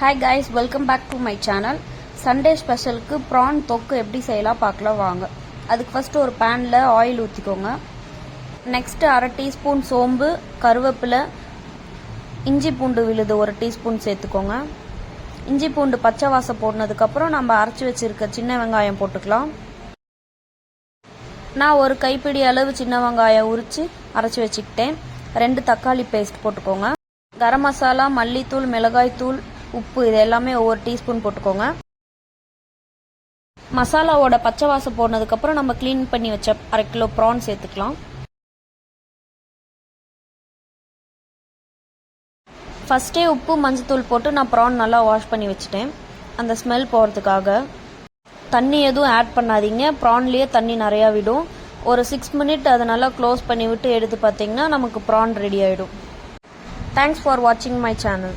Hi guys welcome back to my channel Sunday ஸ்பெஷலுக்கு prawn தொக்கு எப்படி செய்யலாம் பார்க்கலாம் வாங்க. அதுக்கு ஃபஸ்ட்டு ஒரு பேனில் ஆயில் ஊற்றிக்கோங்க நெக்ஸ்ட்டு அரை டீஸ்பூன் சோம்பு கருவேப்பிலை இஞ்சி பூண்டு விழுது ஒரு டீஸ்பூன் சேர்த்துக்கோங்க. இஞ்சி பூண்டு பச்சை வாசம் போடுனதுக்கப்புறம் நம்ம அரைச்சி வச்சுருக்க சின்ன வெங்காயம் போட்டுக்கலாம். நான் ஒரு கைப்பிடி அளவு சின்ன வெங்காயம் உரித்து அரைச்சி வச்சுக்கிட்டேன். ரெண்டு தக்காளி பேஸ்ட் போட்டுக்கோங்க. கரம் மசாலா மல்லித்தூள் மிளகாய்த்தூள் உப்பு இது எல்லாமே ஒவ்வொரு டீஸ்பூன் போட்டுக்கோங்க. மசாலாவோட பச்சை வாசம் போனதுக்கப்புறம் நம்ம க்ளீன் பண்ணி வச்ச அரை கிலோ ப்ரான் சேர்த்துக்கலாம். ஃபஸ்ட்டே உப்பு மஞ்சத்தூள் போட்டு நான் ப்ரான் நல்லா வாஷ் பண்ணி வச்சுட்டேன். அந்த ஸ்மெல் போகிறதுக்காக தண்ணி எதுவும் ஆட் பண்ணாதீங்க. ப்ரான்லேயே தண்ணி நிறையா விடும். ஒரு சிக்ஸ் மினிட் அதை நல்லா க்ளோஸ் பண்ணி விட்டு எடுத்து பார்த்தீங்கன்னா நமக்கு ப்ரான் ரெடி ஆகிடும் தேங்க்ஸ் ஃபார் வாட்சிங் மை சேனல்